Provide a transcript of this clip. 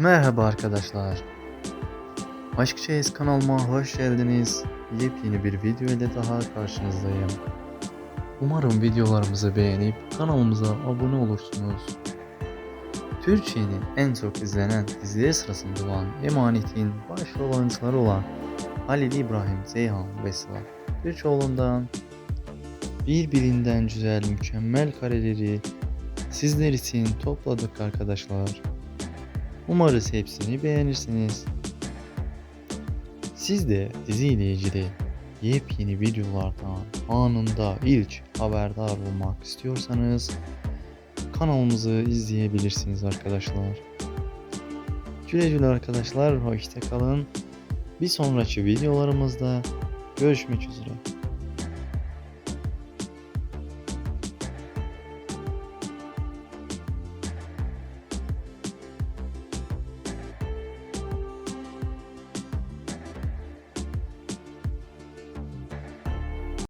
Merhaba arkadaşlar. Aşk Çeyiz kanalıma hoş geldiniz. Yepyeni bir video ile daha karşınızdayım. Umarım videolarımızı beğenip kanalımıza abone olursunuz. Türkiye'nin en çok izlenen dizileri sırasında olan Emanet'in başrol oyuncuları olan Halil İbrahim, Zeyhan ve Sıla Türkoğlu'ndan birbirinden güzel mükemmel kareleri sizler için topladık arkadaşlar. Umarız hepsini beğenirsiniz. Siz de diziyle ilgili yepyeni videolardan anında ilk haberdar olmak istiyorsanız kanalımızı izleyebilirsiniz arkadaşlar. Güle güle arkadaşlar, hoşça kalın. Bir sonraki videolarımızda görüşmek üzere.